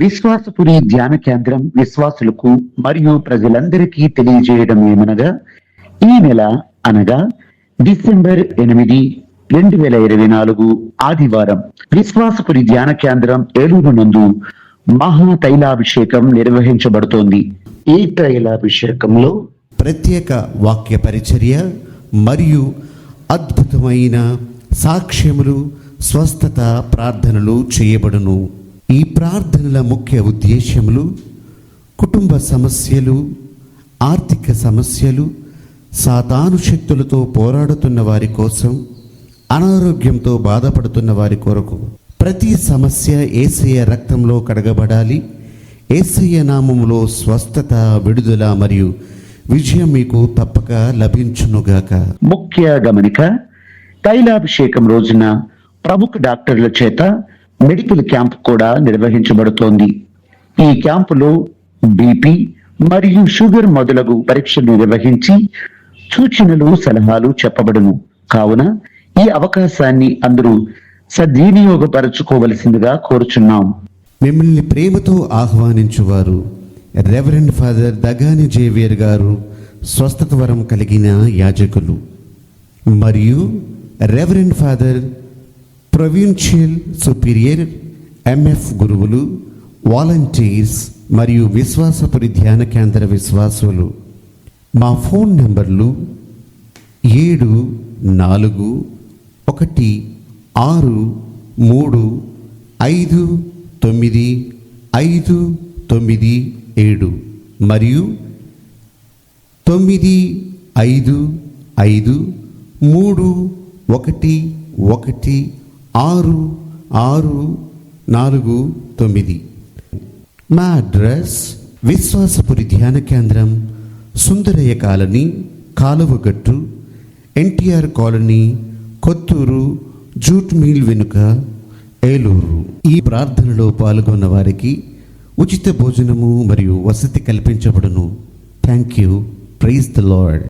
విశ్వాసపురి ధ్యాన కేంద్రం విశ్వాసులకు మరియు ప్రజలందరికీ తెలియజేయడం ఏమనగా ఈ నెల అనగా డిసెంబర్ ఎనిమిది రెండు వేల ఇరవై నాలుగు ఆదివారం విశ్వాసపురి ధ్యాన కేంద్రం ఏలూరు నందు మహా తైలాభిషేకం నిర్వహించబడుతోంది. ఈ తైలాభిషేకంలో ప్రత్యేక వాక్య పరిచర్య మరియు అద్భుతమైన సాక్ష్యములు స్వస్థత ప్రార్థనలు చేయబడును. ఈ ప్రార్థనల ముఖ్య ఉద్దేశ్యములు కుటుంబ సమస్యలు ఆర్థిక సమస్యలు సాతాను శక్తులతో పోరాడుతున్న వారి కోసం అనారోగ్యంతో బాధపడుతున్న వారి కొరకు. ప్రతి సమస్య ఏసయ్య రక్తంలో కడగబడాలి. ఏసయ్య నామములో స్వస్థత విడుదల మరియు విజయం మీకు తప్పక లభించునుగాక. ముఖ్య గమనిక తైలాభిషేకం రోజున ప్రముఖ డాక్టర్ల చేత మెడికల్ క్యాంప్ కూడా నిర్వహించబడుతోంది. ఈ క్యాంపులో బీపీ మరియు షుగర్ మొదలగు పరీక్షలు నిర్వహించి సూచనలు సలహాలు చెప్పబడును. కావున ఈ అవకాశాన్ని అందరూ సద్వినియోగపరచుకోవలసిందిగా కోరుచున్నాం. మిమ్మల్ని ప్రేమతో ఆహ్వానించువారు. రెవరెండ్ ఫాదర్ దగాని జేవియర్ గారు స్వస్థత వరం కలిగిన యాజకులు. మరియు reverend father provincial superior M F గురువులు వాలంటీర్స్ మరియు విశ్వాసపురి ధ్యాన కేంద్ర విశ్వాసులు. మా ఫోన్ నెంబర్లు ఏడు నాలుగు ఒకటి ఆరు మూడు ఐదు తొమ్మిది ఐదు తొమ్మిది ఏడు మరియు తొమ్మిది ఐదు ఐదు మూడు ఒకటి ఒకటి ఆరు ఆరు నాలుగు తొమ్మిది. మా అడ్రస్ విశ్వాసపురి ధ్యాన కేంద్రం Sundarayya colony కాలువగట్టు NTR colony Kothuru jute mill వెనుక ఏలూరు. ఈ ప్రార్థనలో పాల్గొన్న వారికి ఉచిత భోజనము మరియు వసతి కల్పించబడును. Thank you praise the lord